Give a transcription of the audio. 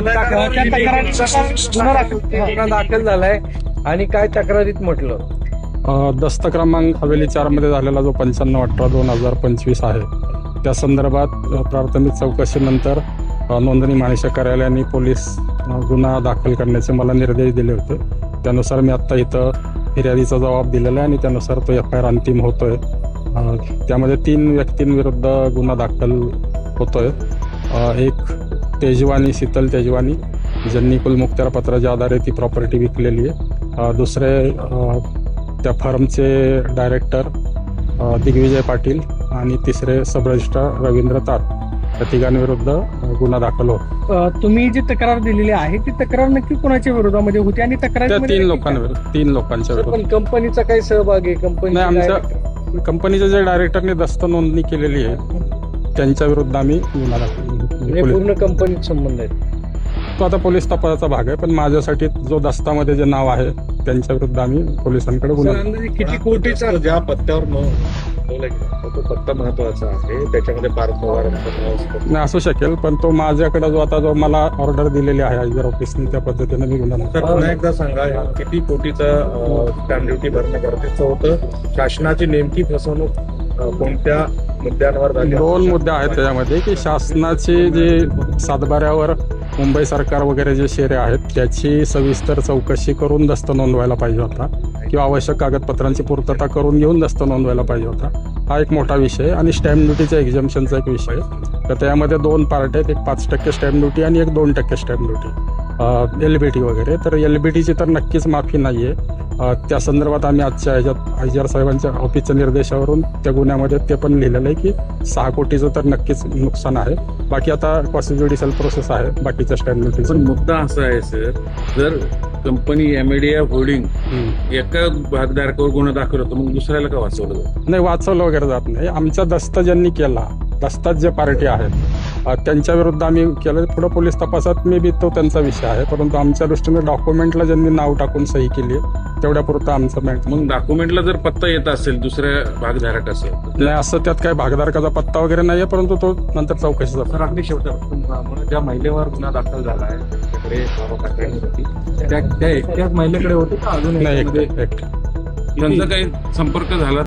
तक्रार- त्या गुन्हा दाखल गुन्हा दाखल झालाय. आणि काय तक्रारीत म्हटलं? दस्त क्रमांक हवेली चारमध्ये झालेला जो पंच्याण्णव अठरा दोन हजार पंचवीस आहे त्या संदर्भात अ, प्राथमिक चौकशीनंतर अ, नोंदणी माणिशा कार्यालयाने पोलीस अ, गुन्हा दाखल करण्याचे मला निर्देश दिले होते. त्यानुसार मी आत्ता इथं फिर्यादीचा जबाब दिलेला आहे आणि त्यानुसार तो एफ आय आर अंतिम होतोय. अ, त्यामध्ये तीन व्यक्तींविरुद्ध गुन्हा दाखल होतोय. अ, एक तेजवानी शीतल तेजवानी ज्यांनी कुलमुक्त्यार पत्राच्या आधारे ती प्रॉपर्टी विकलेली आहे. दुसरे त्या फर्मचे डायरेक्टर दिग्विजय पाटील आणि तिसरे सब रजिस्ट्रार रवींद्र तात या तिघांविरुद्ध गुन्हा दाखल होतो. तुम्ही जी तक्रार दिलेली आहे ती तक्रार नक्की कोणाच्या विरोधामध्ये होती आणि तक्रार तीन लोकांविरुद्ध तीन लोकांच्या विरुद्ध. पण कंपनीचा काही सहभाग आहे कंपनी नाही आमच्या कंपनीच्या जे डायरेक्टरने दस्त नोंदणी केलेली आहे त्यांच्या विरुद्ध आम्ही गुन्हा दाखल पोलीस- पूर्ण कंपनीत संबंध आहे तो आता पोलीस तपासाचा भाग आहे पण माझ्यासाठी जो दस्तामध्ये जे नाव आहे त्यांच्या विरुद्ध आम्ही पोलिसांकडे गुन्हा अंदाजे किती कोटीचा तर ज्या पत्त्यावर नोंदवलं गेलं तो पत्ता महत्त्वाचा आहे त्याच्यामध्ये पार्थ पवारांचं नाव असतं. नाही असू शकेल पण तो माझ्याकडे जो आता जो मला ऑर्डर दिलेली आहे आयजर ऑफिसने त्या पद्धतीने मी गुन्हा तर पुन्हा एकदा सांगा ह्या किती कोटीचा स्टॅम्प ड्युटी भरणं गरजेचं होतं? शासनाची नेमकी फसवणूक अं, कोणत्या मुद्द्यांवर झाली. दोन मुद्दे आहेत त्याच्यामध्ये की शासनाचे जे सातबाऱ्यावर मुंबई सरकार वगैरे जे शेरे आहेत त्याची सविस्तर चौकशी करून दस्त नोंदवायला पाहिजे होता. किंवा आवश्यक कागदपत्रांची पूर्तता करून घेऊन दस्त नोंदवायला पाहिजे होता. हा एक मोठा विषय आणि स्टॅम्प ड्युटीच्या एक्झाम्शनचा एक विषय. तर त्यामध्ये दोन पार्ट आहेत. एक पाच टक्के स्टॅम्प ड्युटी आणि एक दोन टक्के stamp duty L B T वगैरे. तर एल बी टीची तर नक्कीच माफी नाही आहे त्या संदर्भात आम्ही आजच्या ह्याच्यात आयजीआर साहेबांच्या ऑफिसच्या निर्देशावरून त्या गुन्ह्यामध्ये ते पण लिहिलेलं आहे की सहा कोटीचं तर नक्कीच नुकसान आहे. बाकी आता कॉन्स्टिट्युडिशियल प्रोसेस आहे बाकीच्या स्टॅम्प पण मुद्दा असा आहे सर जर कंपनी एमएडीआ होल्डिंग. एका भागधारकावर गुन्हा दाखल होतो मग दुसऱ्याला का वाचवलं? नाही वाचवलं वगैरे जात नाही. आमचा दस्त ज्यांनी केला. दस्तात जे पार्टी आहेत त्यांच्या विरुद्ध आम्ही केलं. पुढे पोलीस तपासात मे बी तो त्यांचा विषय आहे. परंतु आमच्या दृष्टीने डॉक्युमेंटला ज्यांनी नाव टाकून सही केली आहे, तेवढ्या पुरतं आमचं मॅच मग डॉक्युमेंटला जर पत्ता येत असेल दुसऱ्या भागधारक असेल नाही असं त्यात काही भागधारकाचा पत्ता वगैरे नाही आहे परंतु तो नंतर चौकशीचा तर अगदी शेवट ज्या महिलेवर गुन्हा दाखल झाला आहे त्या एकट्याच महिलेकडे होते का अजून नाही त्यांचा काही संपर्क झाला